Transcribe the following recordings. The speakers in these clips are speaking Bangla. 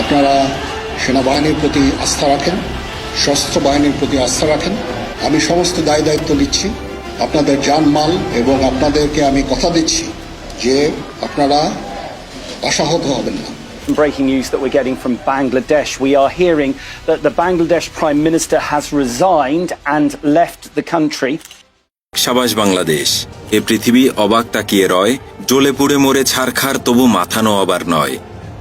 আপনারা সেনাবাহিনীর প্রতি আস্থা রাখেন সশস্ত্র বাহিনীর প্রতি আস্থা রাখেন আমি সমস্ত দায় দায়িত্ব দিচ্ছি আপনাদের জানমাল এবং আপনাদেরকে আমি কথা দিচ্ছি যে আপনারা আশাহত হবেন না Breaking news that we're getting from Bangladesh. We are hearing that the Bangladesh Prime Minister has resigned and left the country. সাবাস বাংলাদেশ এ পৃথিবী অবাক তাকিয়ে রয় জ্বলে পুড়ে মরে ছারখার তবু মাথানো আবার নয়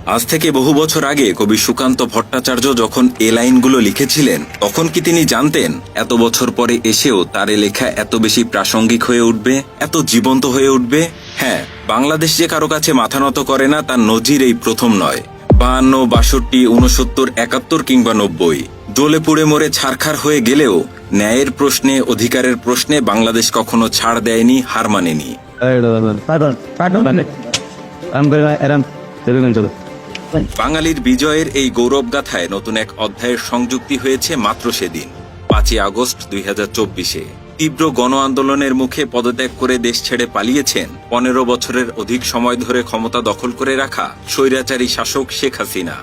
আজ থেকে বহু বছর আগে কবি সুকান্ত ভট্টাচার্য যখন এ লাইনগুলো লিখেছিলেন তখন কি তিনি জানতেন এত বছর পরে এসেও তার লেখা এত বেশি প্রাসঙ্গিক হয়ে উঠবে এত জীবন্ত হয়ে উঠবে হ্যাঁ বাংলাদেশ যে কারও কাছে মাথা নত করে না তার নজির এই প্রথম নয় বাহান্ন বাষট্টি উনসত্তর একাত্তর কিংবা নব্বই জ্বলে পুড়ে মরে ছারখার হয়ে গেলেও ন্যায়ের প্রশ্নে অধিকারের প্রশ্নে বাংলাদেশ কখনো ছাড় দেয়নি হার মানেনি চলো বাঙালির বিজয়ের এই গৌরব গাথায় নতুন এক অধ্যায়ের সংযুক্তি হয়েছে মাত্র সেদিন, পাঁচই আগস্ট দুই হাজার চব্বিশে। তীব্র গণ আন্দোলনের মুখে পদত্যাগ করে দেশ ছেড়ে পালিয়েছেন পনেরো বছরের অধিক সময় ধরে ক্ষমতা দখল করে রাখা স্বৈরাচারী শাসক শেখ হাসিনা।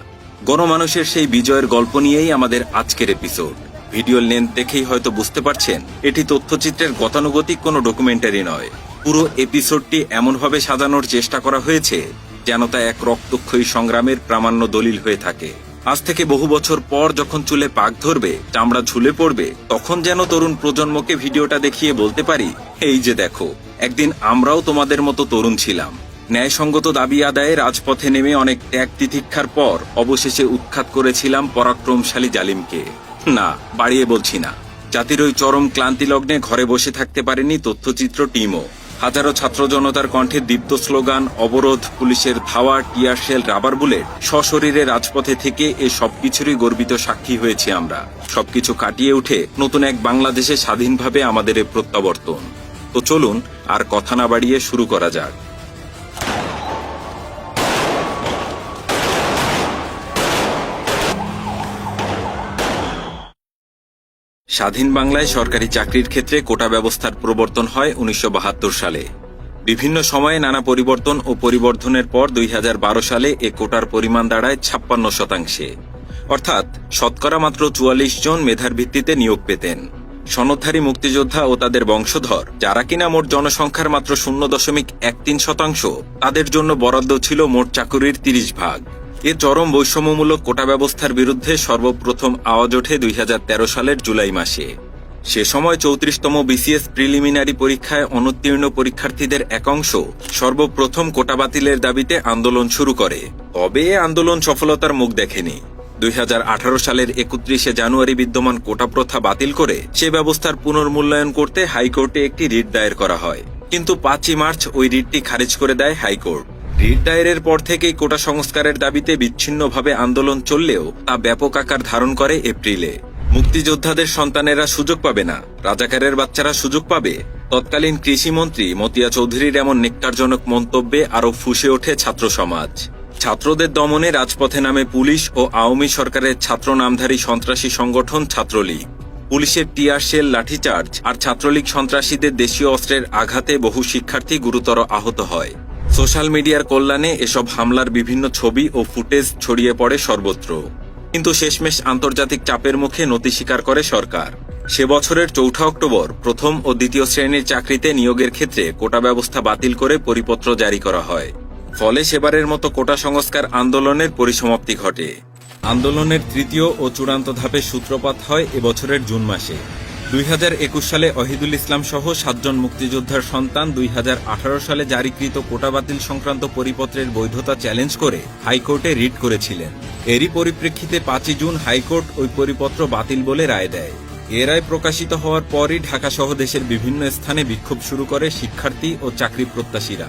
গণমানুষের সেই বিজয়ের গল্প নিয়েই আমাদের আজকের এপিসোড। ভিডিও লেন্থ দেখেই হয়তো বুঝতে পারছেন, এটি তথ্যচিত্রের গতানুগতিক কোনো ডকুমেন্টারি নয়। পুরো এপিসোডটি এমনভাবে সাজানোর চেষ্টা করা হয়েছে যেন তা এক রক্তক্ষয়ী সংগ্রামের প্রামাণ্য দলিল হয়ে থাকে। আজ থেকে বহু বছর পর যখন চুলে পাক ধরবে, চামড়া ঝুলে পড়বে, তখন যেন তরুণ প্রজন্মকে ভিডিওটা দেখিয়ে বলতে পারি, এই যে দেখো, একদিন আমরাও তোমাদের মতো তরুণ ছিলাম। ন্যায়সঙ্গত দাবি আদায়ে রাজপথে নেমে অনেক ত্যাগ তিতিক্ষার পর অবশেষে উৎখাত করেছিলাম পরাক্রমশালী জালিমকে। না, বাড়িয়ে বলছি না। জাতির ওই চরম ক্লান্তি লগ্নে ঘরে বসে থাকতে পারেনি তথ্যচিত্র টিমও। হাজারো ছাত্র জনতার কণ্ঠে দীপ্ত স্লোগান, অবরোধ, পুলিশের ধাওয়া টিয়ারশেল রাবার বুলেট, সশরীরে রাজপথে থেকে এ সবকিছুরই গর্বিত সাক্ষী হয়েছি আমরা। সবকিছু কাটিয়ে উঠে নতুন এক বাংলাদেশে স্বাধীনভাবে আমাদের এ প্রত্যাবর্তন। তো চলুন আর কথা না বাড়িয়ে শুরু করা যাক। স্বাধীন বাংলায় সরকারি চাকরির ক্ষেত্রে কোটা ব্যবস্থার প্রবর্তন হয় উনিশশো বাহাত্তর সালে। বিভিন্ন সময়ে নানা পরিবর্তন ও পরিবর্ধনের পর দুই হাজার বারো সালে এ কোটার পরিমাণ দাঁড়ায় ছাপ্পান্ন শতাংশে। অর্থাৎ শতকরা মাত্র চুয়াল্লিশ জন মেধার ভিত্তিতে নিয়োগ পেতেন। সনদধারী মুক্তিযোদ্ধা ও তাদের বংশধর, যারা কিনা মোট জনসংখ্যার মাত্র শূন্য দশমিক এক তিন শতাংশ, তাদের জন্য বরাদ্দ ছিল মোট চাকুরির তিরিশ ভাগ। এ চরম বৈষম্যমূলক কোটা ব্যবস্থার বিরুদ্ধে সর্বপ্রথম আওয়াজ ওঠে দুই হাজার তেরো সালের জুলাই মাসে। সে সময় চৌত্রিশতম বিসিএস প্রিলিমিনারি পরীক্ষায় অনুত্তীর্ণ পরীক্ষার্থীদের এক অংশ সর্বপ্রথম কোটা বাতিলের দাবিতে আন্দোলন শুরু করে। তবে এ আন্দোলন সফলতার মুখ দেখেনি। দুই হাজার আঠারো সালের একত্রিশে জানুয়ারি বিদ্যমান কোটা প্রথা বাতিল করে সে ব্যবস্থার পুনর্মূল্যায়ন করতে হাইকোর্টে একটি রিট দায়ের করা হয়। কিন্তু পাঁচই মার্চ ওই রিটটি খারিজ করে দেয় হাইকোর্ট। রিট দায়েরের পর থেকেই কোটা সংস্কারের দাবিতে বিচ্ছিন্নভাবে আন্দোলন চললেও তা ব্যাপক আকার ধারণ করে এপ্রিলে। মুক্তিযোদ্ধাদের সন্তানেরা সুযোগ পাবে না, রাজাকারের বাচ্চারা সুযোগ পাবে। তৎকালীন কৃষিমন্ত্রী মতিয়া চৌধুরীর এমন নেকটারজনক মন্তব্যে আরও ফুসে ওঠে ছাত্র সমাজ। ছাত্রদের দমনে রাজপথে নামে পুলিশ ও আওয়ামী সরকারের ছাত্র নামধারী সন্ত্রাসী সংগঠন ছাত্রলীগ। পুলিশের টিয়ার শেল, লাঠিচার্জ আর ছাত্রলীগ সন্ত্রাসীদের দেশীয় অস্ত্রের আঘাতে বহু শিক্ষার্থী গুরুতর আহত হয়। সোশ্যাল মিডিয়ার কল্যাণে এসব হামলার বিভিন্ন ছবি ও ফুটেজ ছড়িয়ে পড়ে সর্বত্র। কিন্তু শেষমেশ আন্তর্জাতিক চাপের মুখে নতি স্বীকার করে সরকার। সে বছরের চৌঠা অক্টোবর প্রথম ও দ্বিতীয় শ্রেণির চাকরিতে নিয়োগের ক্ষেত্রে কোটা ব্যবস্থা বাতিল করে পরিপত্র জারি করা হয়। ফলে সেবারের মতো কোটা সংস্কার আন্দোলনের পরিসমাপ্তি ঘটে। আন্দোলনের তৃতীয় ও চূড়ান্ত ধাপে সূত্রপাত হয় এবছরের জুন মাসে। দুই হাজার একুশ সালে অহিদুল ইসলাম সহ সাতজন মুক্তিযোদ্ধার সন্তান দুই হাজার আঠারো সালে জারিকৃত কোটা বাতিল সংক্রান্ত পরিপত্রের বৈধতা চ্যালেঞ্জ করে হাইকোর্টে রিট করেছিলেন। এরই পরিপ্রেক্ষিতে পাঁচই জুন হাইকোর্ট ওই পরিপত্র বাতিল বলে রায় দেয়। এ রায় প্রকাশিত হওয়ার পরই ঢাকা সহ দেশের বিভিন্ন স্থানে বিক্ষোভ শুরু করে শিক্ষার্থী ও চাকরি প্রত্যাশীরা।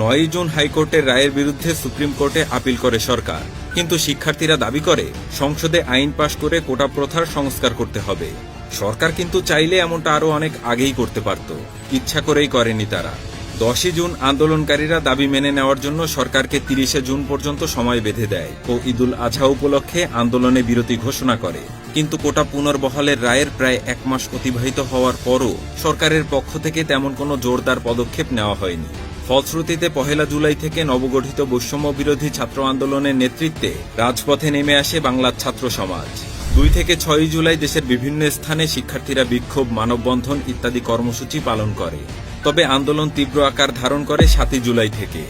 নয়ই জুন হাইকোর্টের রায়ের বিরুদ্ধে সুপ্রিম কোর্টে আপিল করে সরকার। কিন্তু শিক্ষার্থীরা দাবি করে, সংসদে আইন পাশ করে কোটা প্রথার সংস্কার করতে হবে। সরকার কিন্তু চাইলে এমনটা আরও অনেক আগেই করতে পারত। ইচ্ছা করেই করেনি তারা। দশই জুন আন্দোলনকারীরা দাবি মেনে নেওয়ার জন্য সরকারকে তিরিশে জুন পর্যন্ত সময় বেঁধে দেয় ও ঈদুল আজহা উপলক্ষে আন্দোলনে বিরতি ঘোষণা করে। কিন্তু কোটা পুনর্বহালের রায়ের প্রায় এক মাস অতিবাহিত হওয়ার পরও সরকারের পক্ষ থেকে তেমন কোনো জোরদার পদক্ষেপ নেওয়া হয়নি। ফলশ্রুতিতে পহেলা জুলাই থেকে নবগঠিত বৈষম্য বিরোধী ছাত্র আন্দোলনের নেতৃত্বে রাজপথে নেমে আসে বাংলার ছাত্র সমাজ। দুই থেকে ছয়ই জুলাই দেশের বিভিন্ন স্থানে শিক্ষার্থীরা বিক্ষোভ, মানববন্ধন ইত্যাদি কর্মসূচি পালন করে। তবে আন্দোলন তীব্র আকার ধারণ করে সাতই জুলাই থেকে।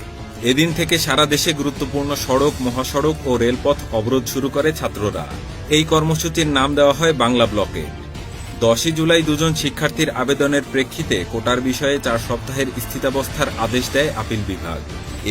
এদিন থেকে সারা দেশে গুরুত্বপূর্ণ সড়ক, মহাসড়ক ও রেলপথ অবরোধ শুরু করে ছাত্ররা। এই কর্মসূচির নাম দেওয়া হয় বাংলা ব্লকে। দশই জুলাই দুজন শিক্ষার্থীর আবেদনের প্রেক্ষিতে কোটার বিষয়ে চার সপ্তাহের স্থিতাবস্থার আদেশ দেয় আপিল বিভাগ।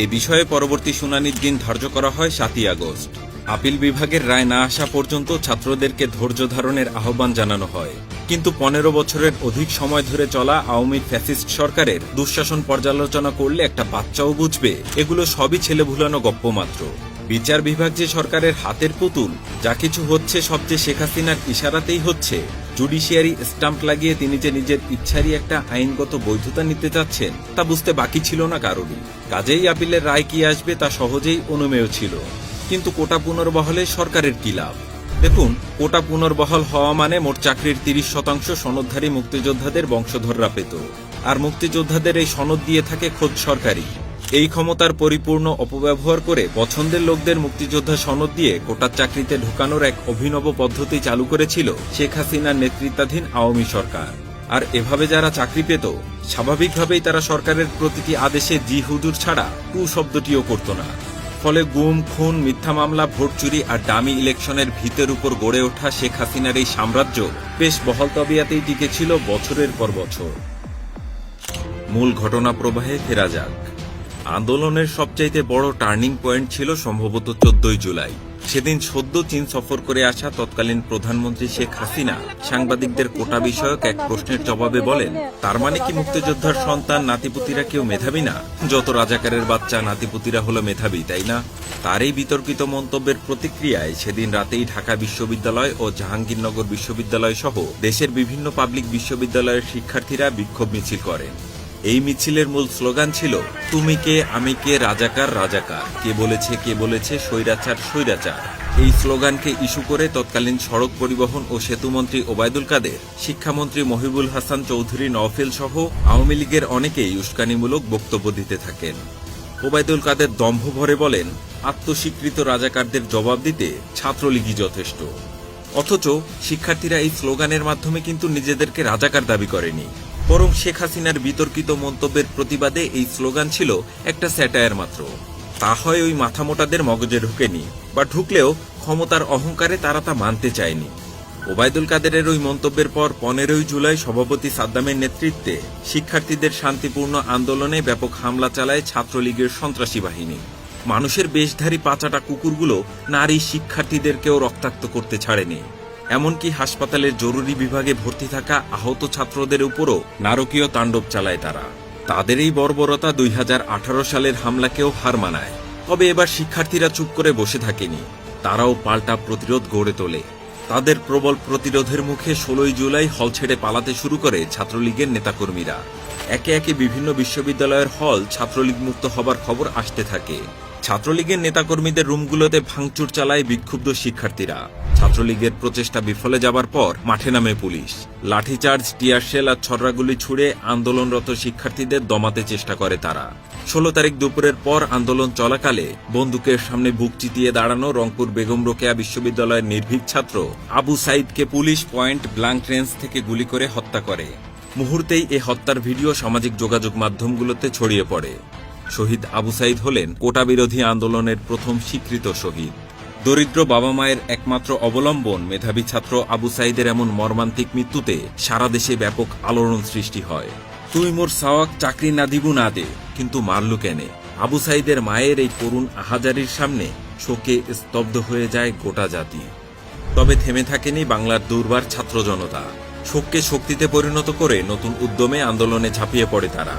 এ বিষয়ে পরবর্তী শুনানির দিন ধার্য করা হয় সাতই আগস্ট। আপিল বিভাগের রায় না আসা পর্যন্ত ছাত্রদেরকে ধৈর্য ধারণের আহ্বান জানানো হয়। কিন্তু পনেরো বছরের অধিক সময় ধরে চলা আওয়ামী ফ্যাসিস্ট সরকারের দুঃশাসন পর্যালোচনা করলে একটা বাচ্চাও বুঝবে। এগুলো সবই ছেলে ভুলানো গপ্প মাত্র। বিচার বিভাগ যে সরকারের হাতের পুতুল, যা কিছু হচ্ছে সবচেয়ে শেখ হাসিনার ইশারাতেই হচ্ছে। জুডিশিয়ারি স্টাম্প লাগিয়ে তিনি যে নিজের ইচ্ছারই একটা আইনগত বৈধতা নিতে চাচ্ছেন, তা বুঝতে বাকি ছিল না কারোরই। কাজেই আপিলের রায় কি আসবে তা সহজেই অনুমেয় ছিল। কিন্তু কোটা পুনর্বহলে সরকারের কি লাভ? দেখুন, কোটা পুনর্বহাল হওয়া মানে মোট চাকরির তিরিশ শতাংশ সনদধারী মুক্তিযোদ্ধাদের বংশধররা পেত। আর মুক্তিযোদ্ধাদের এই সনদ দিয়ে থাকে খোদ সরকারি। এই ক্ষমতার পরিপূর্ণ অপব্যবহার করে পছন্দের লোকদের মুক্তিযোদ্ধা সনদ দিয়ে কোটার চাকরিতে ঢোকানোর এক অভিনব পদ্ধতি চালু করেছিল শেখ হাসিনার নেতৃত্বাধীন আওয়ামী সরকার। আর এভাবে যারা চাকরি পেত, স্বাভাবিকভাবেই তারা সরকারের প্রতিটি আদেশে জি হুজুর ছাড়া টু শব্দটিও করত না। ফলে গুম, খুন, মিথ্যা মামলা, ভোট চুরি আর দামি ইলেকশনের ভিতের উপর গড়ে ওঠা শেখ হাসিনার এই সাম্রাজ্য বেশ বহল তবিয়াতেই টিকেছিল বছরের পর বছর। মূল ঘটনা প্রবাহে ফেরা যাক। আন্দোলনের সবচাইতে বড় টার্নিং পয়েন্ট ছিল সম্ভবত চোদ্দই জুলাই। সেদিন সদ্য চীন সফর করে আসা তৎকালীন প্রধানমন্ত্রী শেখ হাসিনা সাংবাদিকদের কোটা বিষয়ক এক প্রশ্নের জবাবে বলেন, তার মানে কি মুক্তিযোদ্ধার সন্তান নাতিপুতিরা কেউ মেধাবী না? যত রাজাকারের বাচ্চা নাতিপুতিরা হলো মেধাবী, তাই না? তার এই বিতর্কিত মন্তব্যের প্রতিক্রিয়ায় সেদিন রাতেই ঢাকা বিশ্ববিদ্যালয় ও জাহাঙ্গীরনগর বিশ্ববিদ্যালয় সহ দেশের বিভিন্ন পাবলিক বিশ্ববিদ্যালয়ের শিক্ষার্থীরা বিক্ষোভ মিছিল করেন। এই মিছিলের মূল স্লোগান ছিল তুমি কে আমি কে রাজাকার রাজাকার। কে বলেছে কে বলেছে, স্বৈরাচার স্বৈরাচার। এই স্লোগানকে ইস্যু করে তৎকালীন সড়ক পরিবহন ও সেতুমন্ত্রী ওবায়দুল কাদের, শিক্ষামন্ত্রী মহিবুল হাসান চৌধুরী নওফেল সহ আওয়ামী লীগের অনেকেই উস্কানিমূলক বক্তব্য দিতে থাকেন। ওবায়দুল কাদের দম্ভ ভরে বলেন, আত্মস্বীকৃত রাজাকারদের জবাব দিতে ছাত্রলীগই যথেষ্ট। অথচ শিক্ষার্থীরা এই স্লোগানের মাধ্যমে কিন্তু নিজেদেরকে রাজাকার দাবি করেনি। বরং শেখ হাসিনার বিতর্কিত মন্তব্যের প্রতিবাদে এই স্লোগান ছিল একটা স্যাটায়ার মাত্র। তা হয় ওই মাথামোটাদের মগজে ঢুকেনি, বা ঢুকলেও ক্ষমতার অহংকারে তারা তা মানতে চায়নি। ওবায়দুল কাদেরের ওই মন্তব্যের পর পনেরোই জুলাই সভাপতি সাদ্দামের নেতৃত্বে শিক্ষার্থীদের শান্তিপূর্ণ আন্দোলনে ব্যাপক হামলা চালায় ছাত্রলীগের সন্ত্রাসী বাহিনী। মানুষের বেশধারী পাচাটা কুকুরগুলো নারী শিক্ষার্থীদেরকেও রক্তাক্ত করতে ছাড়েনি। এমনকি হাসপাতালের জরুরি বিভাগে ভর্তি থাকা আহত ছাত্রদের উপরও নারকীয় তাণ্ডব চালায় তারা। তাদের এই বর্বরতা দুই হাজার আঠারো সালের হামলাকেও হার মানায়। তবে এবার শিক্ষার্থীরা চুপ করে বসে থাকেনি। তারাও পাল্টা প্রতিরোধ গড়ে তোলে। তাদের প্রবল প্রতিরোধের মুখে ষোলোই জুলাই হল ছেড়ে পালাতে শুরু করে ছাত্রলীগের নেতাকর্মীরা। একে একে বিভিন্ন বিশ্ববিদ্যালয়ের হল ছাত্রলীগ মুক্ত হবার খবর আসতে থাকে। ছাত্রলীগের নেতাকর্মীদের রুমগুলোতে ভাঙচুর চালায় বিক্ষুব্ধ শিক্ষার্থীরা। ছাত্রলীগের প্রচেষ্টা বিফলে যাবার পর মাঠে নামে পুলিশ। লাঠিচার্জ, টিয়ারশেল আর ছড়রাগুলি ছুড়ে আন্দোলনরত শিক্ষার্থীদের দমাতে চেষ্টা করে তারা। ষোলো তারিখ দুপুরের পর আন্দোলন চলাকালে বন্দুকের সামনে বুক চিতিয়ে দাঁড়ানো রংপুর বেগম রোকেয়া বিশ্ববিদ্যালয়ের নির্ভীক ছাত্র আবু সাইদকে পুলিশ পয়েন্ট ব্ল্যাঙ্ক রেঞ্জ থেকে গুলি করে হত্যা করে। মুহূর্তেই এ হত্যার ভিডিও সামাজিক যোগাযোগ মাধ্যমগুলোতে ছড়িয়ে পড়ে। শহীদ আবু সাইদ হলেন কোটা বিরোধী আন্দোলনের প্রথম স্বীকৃত শহীদ। দরিদ্র বাবা মায়ের একমাত্র অবলম্বন মেধাবী ছাত্র আবু সাইদের এমন মর্মান্তিক মৃত্যুতে সারা দেশে ব্যাপক আলোড়ন সৃষ্টি হয়। তুই মোর সাওয়াক চাকরি না দিবু না দে, কিন্তু মারলু কেনে? আবু সাইদের মায়ের এই করুণ আহাজারির সামনে শোকে স্তব্ধ হয়ে যায় গোটা জাতি। তবে থেমে থাকেনি বাংলার দুর্বার ছাত্র জনতা। শোককে শক্তিতে পরিণত করে নতুন উদ্যমে আন্দোলনে ঝাঁপিয়ে পড়ে তারা।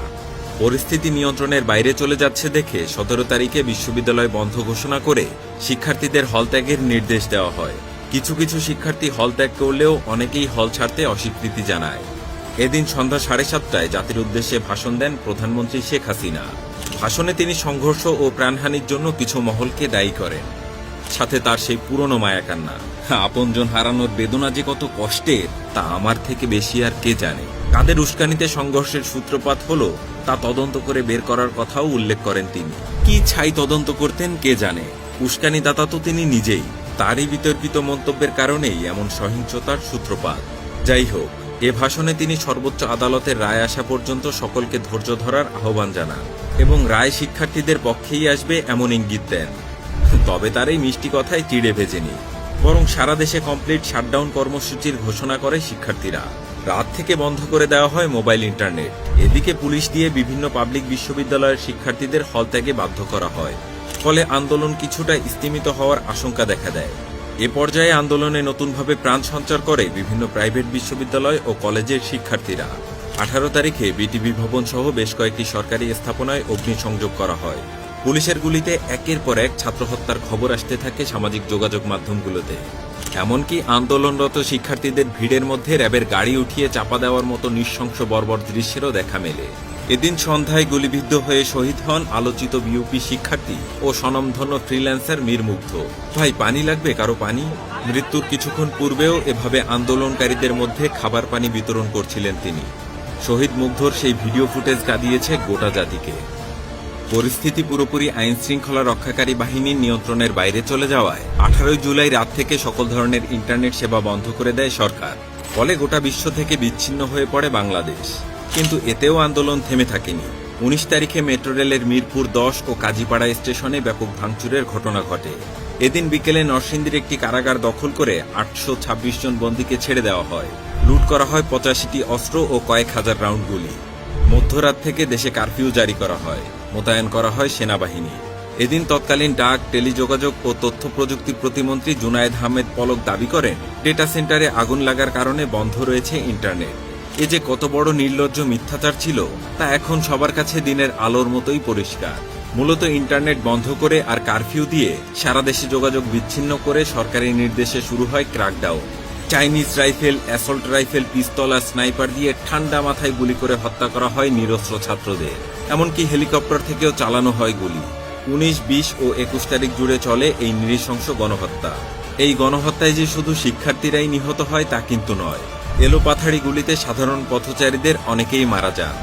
পরিস্থিতি নিয়ন্ত্রণের বাইরে চলে যাচ্ছে দেখে সতেরো তারিখে বিশ্ববিদ্যালয় বন্ধ ঘোষণা করে শিক্ষার্থীদের হল ত্যাগের নির্দেশ দেওয়া হয়। কিছু কিছু শিক্ষার্থী হল ত্যাগ করলেও অনেকেই হল ছাড়তে অস্বীকৃতি জানায়। এদিন সন্ধ্যা সাড়ে সাতটায় জাতির উদ্দেশ্যে ভাষণ দেন প্রধানমন্ত্রী শেখ হাসিনা। ভাষণে তিনি সংঘর্ষ ও প্রাণহানির জন্য কিছু মহলকে দায়ী করেন। সাথে তার সেই পুরনো মায়া মায়াকান্না আপনজন হারানোর বেদনা যে কত কষ্টের তা আমার থেকে বেশি আর কে জানে। কাদের উস্কানিতে সংঘর্ষের সূত্রপাত হলো, তা তদন্ত করে বের করার কথাও উল্লেখ করেন তিনি। কি ছাই তদন্ত করতেন কে জানে? উস্কানিদাতা তো তিনি নিজেই। তারই বিতর্কিত মন্তব্যের কারণেই এমন সহিংসতার সূত্রপাত। যাই হোক, এ ভাষণে তিনি সর্বোচ্চ আদালতের রায় আসা পর্যন্ত সকলকে ধৈর্য ধরার আহ্বান জানান এবং রায় শিক্ষার্থীদের পক্ষেই আসবে এমন ইঙ্গিত দেন। তবে তার এই মিষ্টি কথায় চিড়ে ভেজেনি বরং সারা দেশে কমপ্লিট শাটডাউন কর্মসূচির ঘোষণা করে শিক্ষার্থীরা। রাত থেকে বন্ধ করে দেওয়া হয় মোবাইল ইন্টারনেট। এদিকে পুলিশ দিয়ে বিভিন্ন পাবলিক বিশ্ববিদ্যালয়ের শিক্ষার্থীদের হল ত্যাগে বাধ্য করা হয়। ফলে আন্দোলন কিছুটা স্তিমিত হওয়ার আশঙ্কা দেখা দেয়। এ পর্যায়ে আন্দোলনে নতুনভাবে প্রাণ সঞ্চার করে বিভিন্ন প্রাইভেট বিশ্ববিদ্যালয় ও কলেজের শিক্ষার্থীরা। আঠারো তারিখে বিটিভি ভবন সহ বেশ কয়েকটি সরকারি স্থাপনায় অগ্নিসংযোগ করা হয়। পুলিশের গুলিতে একের পর এক ছাত্র হত্যার খবর আসতে থাকে সামাজিক যোগাযোগ মাধ্যমগুলোতে। এমনকি আন্দোলনরত শিক্ষার্থীদের ভিড়ের মধ্যে র্যাবের গাড়ি উঠিয়ে চাপা দেওয়ার মতো নৃশংস বর্বর দৃশ্যেরও দেখা মেলে। এদিন সন্ধ্যায় গুলিবিদ্ধ হয়ে শহীদ হন আলোচিত বিউপি শিক্ষার্থী ও স্বনামধন্য ফ্রিল্যান্সার মীরমুগ্ধ ভাই, পানি লাগবে? কারও পানি? মৃত্যুর কিছুক্ষণ পূর্বেও এভাবে আন্দোলনকারীদের মধ্যে খাবার পানি বিতরণ করছিলেন তিনি। শহীদ মুগ্ধর সেই ভিডিও ফুটেজ কাঁদিয়েছে গোটা জাতিকে। পরিস্থিতি পুরোপুরি আইন শৃঙ্খলা রক্ষাকারী বাহিনীর নিয়ন্ত্রণের বাইরে চলে যাওয়ায় আঠারোই জুলাই রাত থেকে সকল ধরনের ইন্টারনেট সেবা বন্ধ করে দেয় সরকার। ফলে গোটা বিশ্ব থেকে বিচ্ছিন্ন হয়ে পড়ে বাংলাদেশ। কিন্তু এতেও আন্দোলন থেমে থাকেনি। উনিশ তারিখে মেট্রো রেলের মিরপুর দশ ও কাজীপাড়া স্টেশনে ব্যাপক ভাঙচুরের ঘটনা ঘটে। এদিন বিকেলে নরসিংদীর একটি কারাগার দখল করে আটশো ছাব্বিশ জন বন্দীকে ছেড়ে দেওয়া হয়। লুট করা হয় পঁচাশিটি অস্ত্র ও কয়েক হাজার রাউন্ড গুলি। মধ্যরাত থেকে দেশে কারফিউ জারি করা হয়। মোতায়েন করা হয় সেনাবাহিনী। এদিন তৎকালীন ডাক, টেলিযোগাযোগ ও তথ্য প্রযুক্তি প্রতিমন্ত্রী জুনায়েদ আহমেদ পলক দাবি করেন, ডেটা সেন্টারে আগুন লাগার কারণে বন্ধ রয়েছে ইন্টারনেট। এ যে কত বড় নির্লজ্জ মিথ্যাচার ছিল, তা এখন সবার কাছে দিনের আলোর মতোই পরিষ্কার। মূলত ইন্টারনেট বন্ধ করে আর কারফিউ দিয়ে সারা দেশে যোগাযোগ বিচ্ছিন্ন করে সরকারি নির্দেশে শুরু হয় crackdown. Chinese rifle, assault rifle, pistol আর স্নাইপার দিয়ে ঠান্ডা মাথায় গুলি করে হত্যা করা হয় নিরস্ত্র ছাত্রদের। এমনকি হেলিকপ্টার থেকেও চালানো হয় গুলি। উনিশ, বিশ ও একুশ তারিখ জুড়ে চলে এই নৃশংস গণহত্যা। এই গণহত্যায় যে শুধু শিক্ষার্থীরাই নিহত হয় তা কিন্তু নয়। এলোপাথাড়ি গুলিতে সাধারণ পথচারীদের অনেকেই মারা যান।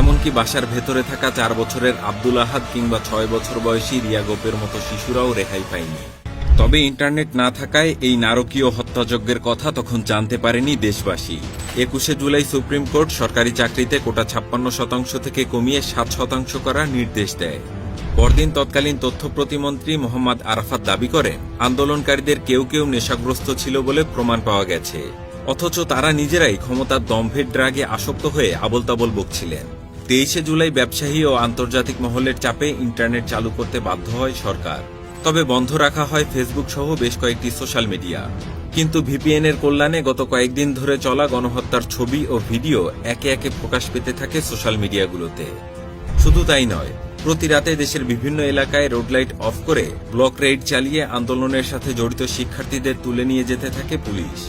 এমনকি বাসার ভেতরে থাকা চার বছরের আব্দুল আহাদ কিংবা ছয় বছর বয়সী রিয়া গোপের মতো শিশুরাও রেহাই পায়নি। তবে ইন্টারনেট না থাকায় এই নারকীয় হত্যাযজ্ঞের কথা তখন জানতে পারেনি দেশবাসী। একুশে জুলাই সুপ্রিম কোর্ট সরকারি চাকরিতে কোটা ছাপ্পান্ন শতাংশ থেকে কমিয়ে সাত শতাংশ করার নির্দেশ দেয়। পরদিন তৎকালীন তথ্য প্রতিমন্ত্রী মোহাম্মদ আরাফাত দাবি করেন, আন্দোলনকারীদের কেউ কেউ নেশাগ্রস্ত ছিল বলে প্রমাণ পাওয়া গেছে। অথচ তারা নিজেরাই ক্ষমতার দম্ভের ড্রাগে আসক্ত হয়ে আবল তাবল বকছিলেন। তেইশে জুলাই ব্যবসায়ী ও আন্তর্জাতিক মহলের চাপে ইন্টারনেট চালু করতে বাধ্য হয় সরকার। তবে বন্ধ রাখা হয় ফেসবুক সহ বেশ কয়েকটি সোশ্যাল মিডিয়া কিন্তু ভিপিএন এর কল্যাণে গত কয়েকদিন ধরে চলা গণহত্যার ছবি ও ভিডিও একে একে প্রকাশ পেতে থাকে সোশ্যাল মিডিয়াগুলোতে শুধু তাই নয়, প্রতি রাতে দেশের বিভিন্ন এলাকায় রোড লাইট অফ করে ব্লক রেড চালিয়ে আন্দোলনের সাথে জড়িত শিক্ষার্থীদের তুলে নিয়ে যেতে থাকে পুলিশ।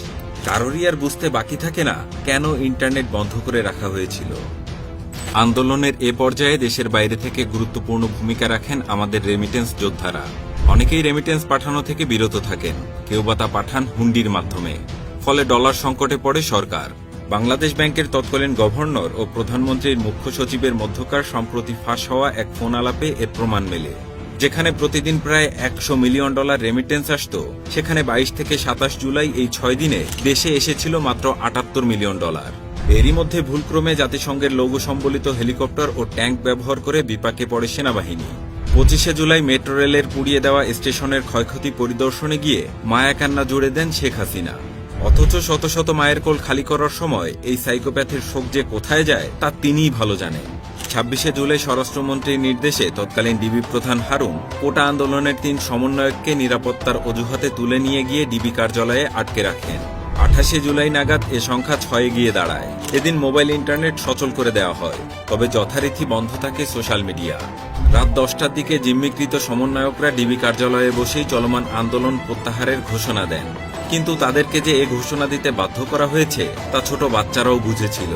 কারোরই আর বুঝতে বাকি থাকে না কেন ইন্টারনেট বন্ধ করে রাখা হয়েছিল। আন্দোলনের এ পর্যায়ে দেশের বাইরে থেকে গুরুত্বপূর্ণ ভূমিকা রাখেন আমাদের রেমিটেন্স যোদ্ধারা। অনেকেই রেমিটেন্স পাঠানো থেকে বিরত থাকেন। কেউ বা তা পাঠান হুন্ডির মাধ্যমে। ফলে ডলার সংকটে পড়ে সরকার। বাংলাদেশ ব্যাংকের তৎকালীন গভর্নর ও প্রধানমন্ত্রীর মুখ্য সচিবের মধ্যকার সম্প্রতি ফাঁস হওয়া এক ফোন আলাপে এর প্রমাণ মেলে। যেখানে প্রতিদিন প্রায় একশো মিলিয়ন ডলার রেমিটেন্স আসত। সেখানে বাইশ থেকে সাতাশ জুলাই এই ছয় দিনে দেশে এসেছিল মাত্র আটাত্তর মিলিয়ন ডলার এরই মধ্যে ভুলক্রমে জাতিসংঘের লৌহ সম্বলিত হেলিকপ্টার ও ট্যাঙ্ক ব্যবহার করে বিপাকে পড়ে সেনাবাহিনী। পঁচিশে জুলাই মেট্রো রেলের পুড়িয়ে দেওয়া স্টেশনের ক্ষয়ক্ষতি পরিদর্শনে গিয়ে মায়া কান্না জুড়ে দেন শেখ হাসিনা। অথচ শত শত মায়ের কোল খালি করার সময় এই সাইকোপ্যাথের শোক যে কোথায় যায়, তা তিনিই ভালো জানেন। ছাব্বিশে জুলাই স্বরাষ্ট্রমন্ত্রীর নির্দেশে তৎকালীন ডিবি প্রধান হারুন কোটা আন্দোলনের তিন সমন্বয়ককে নিরাপত্তার অজুহাতে তুলে নিয়ে গিয়ে ডিবি কার্যালয়ে আটকে রাখেন। আঠাশে জুলাই নাগাদ এ সংখ্যা ছয়ে গিয়ে দাঁড়ায়। এদিন মোবাইল ইন্টারনেট সচল করে দেওয়া হয়, তবে যথারীতি বন্ধ থাকে সোশ্যাল মিডিয়া। রাত দশটার দিকে জিম্মিকৃত সমন্বয়করা ডিবি কার্যালয়ে বসেই চলমান আন্দোলন প্রত্যাহারের ঘোষণা দেন। কিন্তু তাদেরকে যে এ ঘোষণা দিতে বাধ্য করা হয়েছে, তা ছোট বাচ্চারাও বুঝেছিল।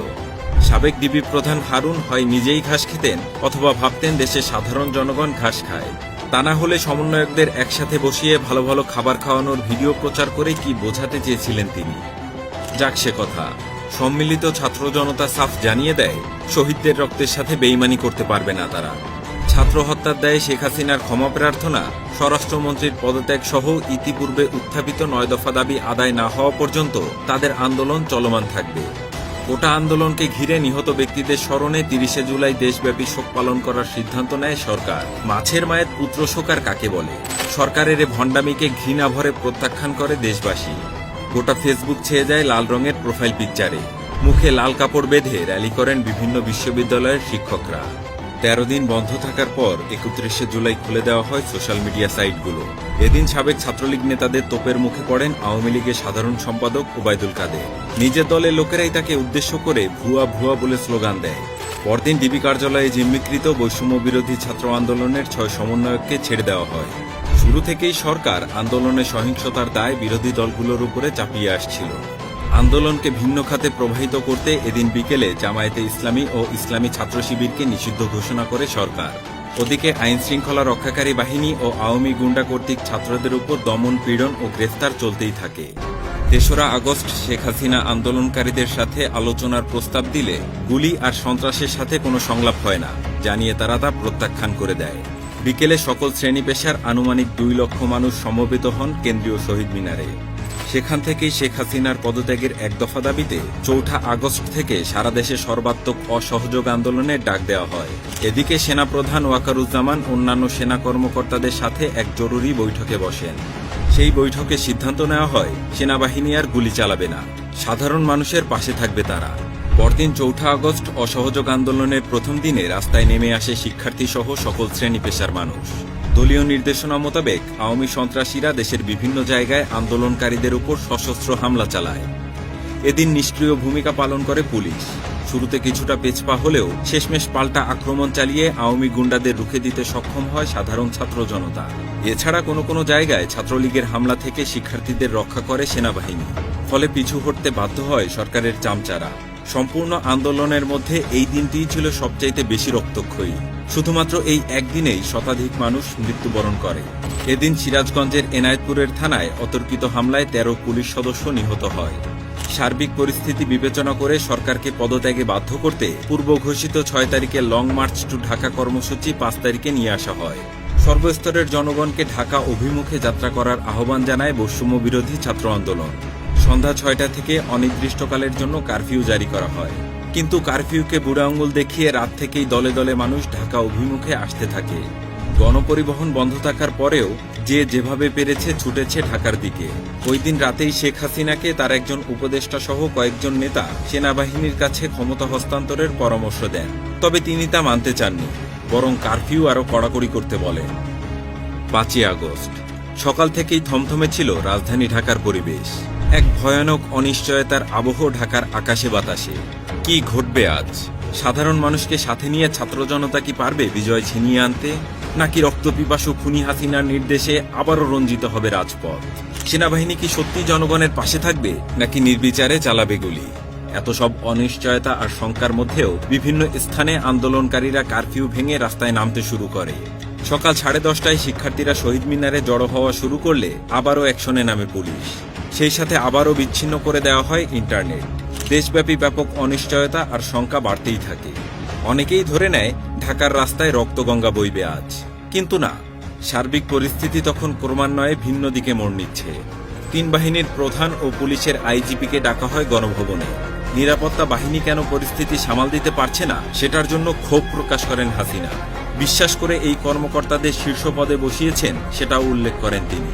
সাবেক ডিবি প্রধান হারুন হয় নিজেই ঘাস খেতেন অথবা ভাবতেন দেশের সাধারণ জনগণ ঘাস খায়। তা না হলে সমন্বয়কদের একসাথে বসিয়ে ভালো ভালো খাবার খাওয়ানোর ভিডিও প্রচার করে কি বোঝাতে চেয়েছিলেন তিনি? যাক সে কথা। সম্মিলিত ছাত্র জনতা সাফ জানিয়ে দেয়, শহীদদের রক্তের সাথে বেইমানি করতে পারবে না তারা। ছাত্র হত্যার দায়ে শেখ হাসিনার ক্ষমা প্রার্থনা, স্বরাষ্ট্রমন্ত্রীর পদত্যাগ সহ ইতিপূর্বে উত্থাপিত নয় দফা দাবি আদায় না হওয়া পর্যন্ত তাদের আন্দোলন চলমান থাকবে। গোটা আন্দোলনকে ঘিরে নিহত ব্যক্তিদের স্মরণে তিরিশে জুলাই দেশব্যাপী শোক পালন করার সিদ্ধান্ত নেয় সরকার। মাছের মায়ের পুত্র শোকার কাকে বলে? সরকারের এ ভণ্ডামিকে ঘৃণা ভরে প্রত্যাখ্যান করে দেশবাসী। গোটা ফেসবুক ছেয়ে যায় লাল রঙের প্রোফাইল পিকচারে। মুখে লাল কাপড় বেঁধে র্যালি করেন বিভিন্ন বিশ্ববিদ্যালয়ের শিক্ষকরা। তেরো দিন বন্ধ থাকার পর একত্রিশে জুলাই খুলে দেওয়া হয় সোশ্যাল মিডিয়া সাইটগুলো। এদিন সাবেক ছাত্রলীগ নেতাদের তোপের মুখে পড়েন আওয়ামী লীগের সাধারণ সম্পাদক ওবায়দুল কাদের। নিজের দলের লোকেরাই তাকে উদ্দেশ্য করে ভুয়া ভুয়া বলে স্লোগান দেয়। পরদিন ডিবি কার্যালয়ে জিম্মিকৃত বৈষম্য বিরোধী ছাত্র আন্দোলনের ছয় সমন্বয়ককে ছেড়ে দেওয়া হয়। শুরু থেকেই সরকার আন্দোলনে সহিংসতার দায় বিরোধী দলগুলোর উপরে চাপিয়ে আসছিল। আন্দোলনকে ভিন্ন খাতে প্রবাহিত করতে এদিন বিকেলে জামায়াতে ইসলামী ও ইসলামী ছাত্র শিবিরকে নিষিদ্ধ ঘোষণা করে সরকার। ওদিকে আইন শৃঙ্খলা রক্ষাকারী বাহিনী ও আওয়ামী গুন্ডা কর্তৃক ছাত্রদের উপর দমন, পীড়ন ও গ্রেফতার চলতেই থাকে। তেসরা আগস্ট শেখ হাসিনা আন্দোলনকারীদের সাথে আলোচনার প্রস্তাব দিলে গুলি আর সন্ত্রাসের সাথে কোনো সংলাপ হয় না, জানিয়ে তারা তা প্রত্যাখ্যান করে দেয়। বিকেলে সকল শ্রেণি পেশার আনুমানিক দুই লক্ষ মানুষ সমবেত হন কেন্দ্রীয় শহীদ মিনারে। সেখান থেকেই শেখ হাসিনার পদত্যাগের এক দফা দাবিতে চৌঠা আগস্ট থেকে সারা দেশে সর্বাত্মক অসহযোগ আন্দোলনের ডাক দেওয়া হয়। এদিকে সেনাপ্রধান ওয়াকারুজ্জামান অন্যান্য সেনা কর্মকর্তাদের সাথে এক জরুরি বৈঠকে বসেন। সেই বৈঠকে সিদ্ধান্ত নেওয়া হয়, সেনাবাহিনী আর গুলি চালাবে না। সাধারণ মানুষের পাশে থাকবে তারা। পরদিন চৌঠা আগস্ট অসহযোগ আন্দোলনের প্রথম দিনে রাস্তায় নেমে আসে শিক্ষার্থী সহ সকল শ্রেণি পেশার মানুষ। দলীয় নির্দেশনা মোতাবেক আওয়ামী সন্ত্রাসীরা দেশের বিভিন্ন জায়গায় আন্দোলনকারীদের উপর সশস্ত্র হামলা চালায়। এদিন নিষ্ক্রিয় ভূমিকা পালন করে পুলিশ। শুরুতে কিছুটা পেছপা হলেও শেষমেশ পাল্টা আক্রমণ চালিয়ে আওয়ামী গুন্ডাদের রুখে দিতে সক্ষম হয় সাধারণ ছাত্র জনতা। এছাড়া কোনো কোনো জায়গায় ছাত্রলীগের হামলা থেকে শিক্ষার্থীদের রক্ষা করে সেনাবাহিনী। ফলে পিছু হটতে বাধ্য হয় সরকারের চামচারা। সম্পূর্ণ আন্দোলনের মধ্যে এই দিনটিই ছিল সবচাইতে বেশি রক্তক্ষয়ী। শুধুমাত্র এই একদিনেই শতাধিক মানুষ মৃত্যুবরণ করে। এদিন সিরাজগঞ্জের এনায়েতপুরের থানায় অতর্কিত হামলায় তেরো পুলিশ সদস্য নিহত হয়। সার্বিক পরিস্থিতি বিবেচনা করে সরকারকে পদত্যাগে বাধ্য করতে পূর্ব ঘোষিত ছয় তারিখে লং মার্চ টু ঢাকা কর্মসূচি পাঁচ তারিখে নিয়ে আসা হয়। সর্বস্তরের জনগণকে ঢাকা অভিমুখে যাত্রা করার আহ্বান জানায় বৈষম্য বিরোধী ছাত্র আন্দোলন। সন্ধ্যা ছয়টা থেকে অনির্দিষ্টকালের জন্য কারফিউ জারি করা হয়। কিন্তু কারফিউকে বুড়া আঙ্গুল দেখিয়ে রাত থেকেই দলে দলে মানুষ ঢাকা অভিমুখে আসতে থাকে। গণপরিবহন বন্ধ থাকার পরেও যে যেভাবে পেরেছে ছুটেছে ঢাকার দিকে। ওই দিন রাতেই শেখ হাসিনাকে তার একজন উপদেষ্টা সহ কয়েকজন নেতা সেনাবাহিনীর কাছে ক্ষমতা হস্তান্তরের পরামর্শ দেন। তবে তিনি তা মানতে চাননি, বরং কারফিউ আরও কড়াকড়ি করতে বলেন পাঁচই আগস্ট। সকাল থেকেই থমথমে ছিল রাজধানী ঢাকার পরিবেশ। এক ভয়ানক অনিশ্চয়তার আবহ ঢাকার আকাশে বাতাসে। কি ঘটবে আজ? সাধারণ মানুষকে সাথে নিয়ে ছাত্র জনতা কি পারবে বিজয় ছিনিয়ে আনতে? নাকি রক্তপিপাসু খুনি হাসিনার নির্দেশে আবারও রঞ্জিত হবে রাজপথ? সেনাবাহিনী কি সত্যি জনগণের পাশে থাকবে, নাকি নির্বিচারে চালাবে গুলি? এত সব অনিশ্চয়তা আর শঙ্কার মধ্যেও বিভিন্ন স্থানে আন্দোলনকারীরা কারফিউ ভেঙে রাস্তায় নামতে শুরু করে। সকাল সাড়ে দশটায় শিক্ষার্থীরা শহীদ মিনারে জড়ো হওয়া শুরু করলে আবারও অ্যাকশনে নামে পুলিশ। সেই সাথে আবারও বিচ্ছিন্ন করে দেওয়া হয় ইন্টারনেট। দেশব্যাপী ব্যাপক অনিশ্চয়তা আর শঙ্কা বাড়তেই থাকে। অনেকেই ধরে নেয়, ঢাকার রাস্তায় রক্তগঙ্গা বইবে আজ। কিন্তু না, সার্বিক পরিস্থিতি তখন ক্রমান্বয়ে ভিন্ন দিকে মোড় নিচ্ছে। তিন বাহিনীর প্রধান ও পুলিশের আইজিপিকে ডাকা হয় গণভবনে। নিরাপত্তা বাহিনী কেন পরিস্থিতি সামাল দিতে পারছে না, সেটার জন্য ক্ষোভ প্রকাশ করেন হাসিনা। বিশ্বাস করে এই কর্মকর্তাদের শীর্ষ পদে বসিয়েছেন, সেটাও উল্লেখ করেন তিনি।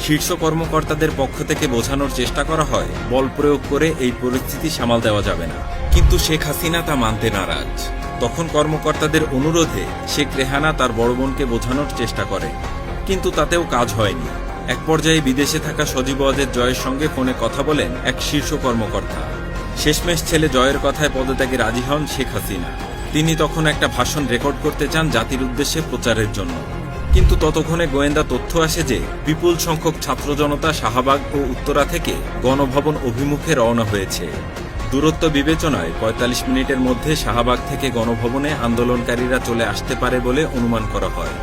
শীর্ষ কর্মকর্তাদের পক্ষ থেকে বোঝানোর চেষ্টা করা হয়, বল প্রয়োগ করে এই পরিস্থিতি সামাল দেওয়া যাবে না। কিন্তু শেখ হাসিনা তা মানতে নারাজ। তখন কর্মকর্তাদের অনুরোধে শেখ রেহানা তার বড় বোনকে বোঝানোর চেষ্টা করে কিন্তু তাতেও কাজ হয়নি। এক পর্যায়ে বিদেশে থাকা সজীব ওয়াজেদ জয়ের সঙ্গে ফোনে কথা বলেন এক শীর্ষ কর্মকর্তা। শেষমেশ ছেলে জয়ের কথায় পদত্যাগে রাজি হন শেখ হাসিনা। তিনি তখন একটা ভাষণ রেকর্ড করতে চান জাতির উদ্দেশ্যে প্রচারের জন্য। কিন্তু ততক্ষণে গোয়েন্দা তথ্য আসে যে বিপুল সংখ্যক ছাত্র জনতা শাহবাগ ও উত্তরা থেকে গণভবন অভিমুখে রওনা হয়েছে। দূরত্ব বিবেচনায় পঁয়তাল্লিশ মিনিটের মধ্যে শাহবাগ থেকে গণভবনে আন্দোলনকারীরা চলে আসতে পারে বলে অনুমান করা হয়।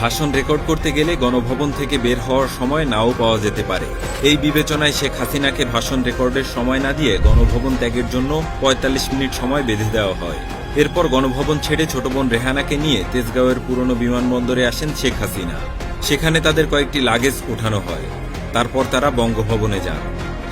ভাষণ রেকর্ড করতে গেলে গণভবন থেকে বের হওয়ার সময় নাও পাওয়া যেতে পারে। এই বিবেচনায় শেখ হাসিনাকে ভাষণ রেকর্ডের সময় না দিয়ে গণভবন ত্যাগের জন্য পঁয়তাল্লিশ মিনিট সময় বেঁধে দেওয়া হয়। এরপর গণভবন ছেড়ে ছোট বোন রেহানাকে নিয়ে তেজগাঁওয়ের পুরনো বিমানবন্দরে আসেন শেখ হাসিনা। সেখানে তাদের কয়েকটি লাগেজ ওঠানো হয়। তারপর তারা বঙ্গভবনে যান।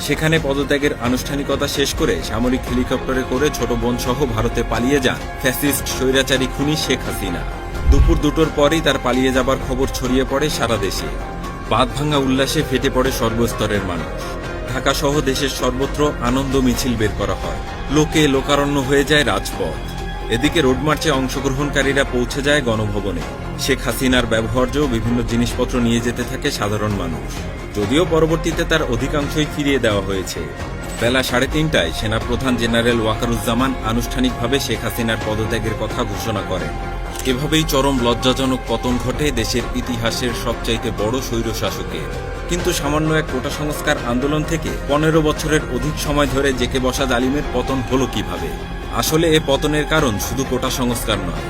সেখানে পদত্যাগের আনুষ্ঠানিকতা শেষ করে সামরিক হেলিকপ্টারে করে ছোট বোন সহ ভারতে পালিয়ে যান ফ্যাসিস্ট স্বৈরাচারী খুনি শেখ হাসিনা। দুপুর দুটোর পরেই তার পালিয়ে যাবার খবর ছড়িয়ে পড়ে সারা দেশে। বাঁধ ভাঙা উল্লাসে ফেটে পড়ে সর্বস্তরের মানুষ। ঢাকা সহ দেশের সর্বত্র আনন্দ মিছিল বের করা হয়। লোকে লোকারণ্য হয়ে যায় রাজপথ। এদিকে রোড মার্চে অংশগ্রহণকারীরা পৌঁছে যায় গণভবনে। শেখ হাসিনার ব্যবহার্য বিভিন্ন জিনিসপত্র নিয়ে যেতে থাকে সাধারণ মানুষ। যদিও পরবর্তীতে তার অধিকাংশই ফিরিয়ে দেওয়া হয়েছে। বেলা সাড়ে তিনটায় সেনাপ্রধান জেনারেল ওয়াকারুজ্জামান আনুষ্ঠানিকভাবে শেখ হাসিনার পদত্যাগের কথা ঘোষণা করেন। এভাবেই চরম লজ্জাজনক পতন ঘটে দেশের ইতিহাসের সবচাইতে বড় স্বৈরশাসকের। কিন্তু সামান্য এক কোটা সংস্কার আন্দোলন থেকে পনেরো বছরের অধিক সময় ধরে জেকে বসা জালিমের পতন হলো কীভাবে? আসলে এ পতনের কারণ শুধু কোটা সংস্কার নয়।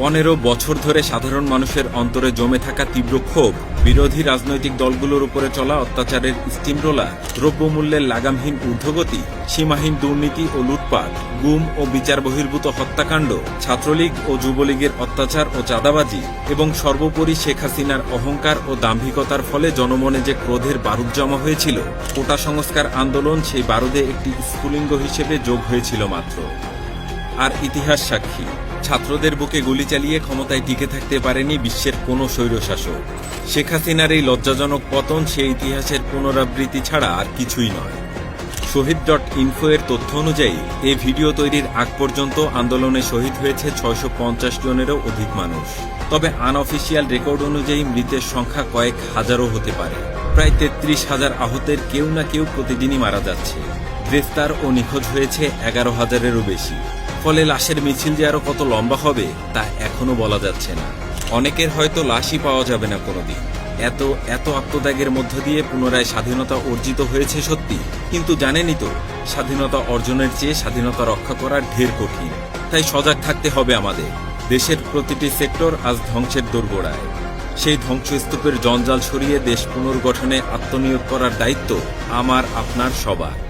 পনেরো বছর ধরে সাধারণ মানুষের অন্তরে জমে থাকা তীব্র ক্ষোভ, বিরোধী রাজনৈতিক দলগুলোর উপরে চলা অত্যাচারের স্টিমরোলার দ্রব্যমূল্যের লাগামহীন ঊর্ধ্বগতি, সীমাহীন দুর্নীতি ও লুটপাট, গুম ও বিচার বহির্ভূত হত্যাকাণ্ড, ছাত্রলীগ ও যুবলীগের অত্যাচার ও চাঁদাবাজি এবং সর্বোপরি শেখ হাসিনার অহংকার ও দাম্ভিকতার ফলে জনমনে যে ক্রোধের বারুদ জমা হয়েছিল, কোটা সংস্কার আন্দোলন সেই বারুদে একটি স্ফুলিঙ্গ হিসেবে যোগ হয়েছিল মাত্র। আর ইতিহাস সাক্ষী। ছাত্রদের বুকে গুলি চালিয়ে ক্ষমতায় টিকে থাকতে পারেনি বিশ্বের কোনো স্বৈরশাসক। শেখ হাসিনার এই লজ্জাজনক পতন সে ইতিহাসের পুনরাবৃত্তি ছাড়া আর কিছুই নয়। শহীদ ডট ইনফো এর তথ্য অনুযায়ী এই ভিডিও তৈরির আগ পর্যন্ত আন্দোলনে শহীদ হয়েছে ছয়শো পঞ্চাশ জনেরও অধিক মানুষ। তবে আনঅফিসিয়াল রেকর্ড অনুযায়ী মৃতের সংখ্যা কয়েক হাজারও হতে পারে। প্রায় তেত্রিশ হাজার আহতের কেউ না কেউ প্রতিদিনই মারা যাচ্ছে। গ্রেফতার ও নিখোঁজ হয়েছে এগারো হাজারেরও বেশি। ফলে লাশের মিছিল যে আরও কত লম্বা হবে, তা এখনও বলা যাচ্ছে না। অনেকের হয়তো লাশই পাওয়া যাবে না কোনোদিন। এত এত আত্মত্যাগের মধ্য দিয়ে পুনরায় স্বাধীনতা অর্জিত হয়েছে সত্যি, কিন্তু জানেনই তো, স্বাধীনতা অর্জনের চেয়ে স্বাধীনতা রক্ষা করা ঢের কঠিন। তাই সজাগ থাকতে হবে আমাদের। দেশের প্রতিটি সেক্টর আজ ধ্বংসের দোরগোড়ায়। সেই ধ্বংসস্তূপের জঞ্জাল সরিয়ে দেশ পুনর্গঠনে আত্মনিয়োগ করার দায়িত্ব আমার, আপনার সবার।